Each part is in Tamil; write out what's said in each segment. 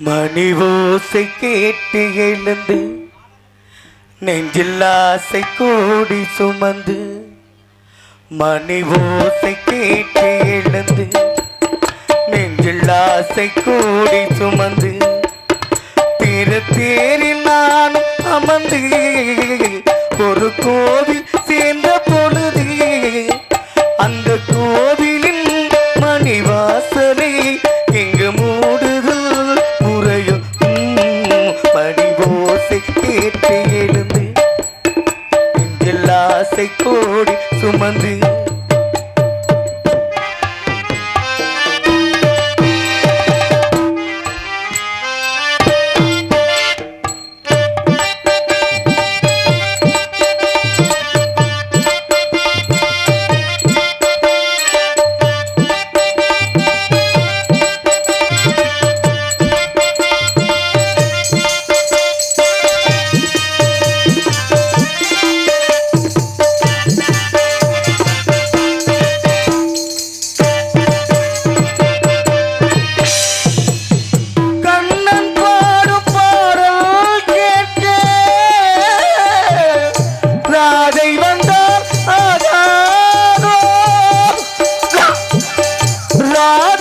மணி ஓசை கேட்டு எழுந்து நெஞ்சில் ஆசை கூடி சுமந்து மணி ஓசை கேட்டு எழுந்து நெஞ்சில் ஆசை கூடி சுமந்து திரு தேரில் நான் அமர்ந்து ஒரு கோவில் சேர்ந்த God.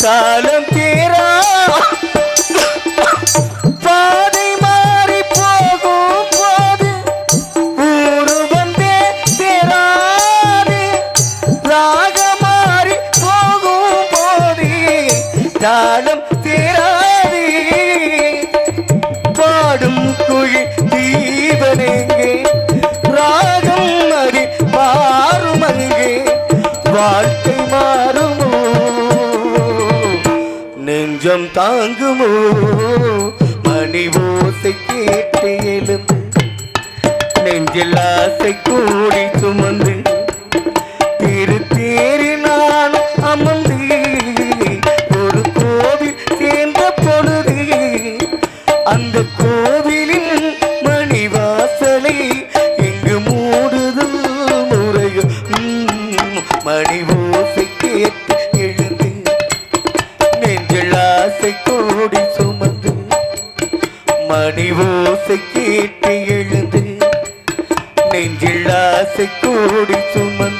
காலம் தீரா. பாதை மாறி போகும் போது ஊரு வந்தே தேராது ராக மாறி போகும் போது தாளம் தேராது. பாடும் குழி தீபனெங்கே ராகம் மாறி மாறும் அங்கே. வாழ்க்கை நெஞ்சம் தாங்குமோ? மணி ஓசை கேட்டு எழுந்து நெஞ்சில் ஆசை கூடி சுமந்து மணி கேட்டு எழுந்து நெஞ்சில் ஆசை கூடி சுமந்து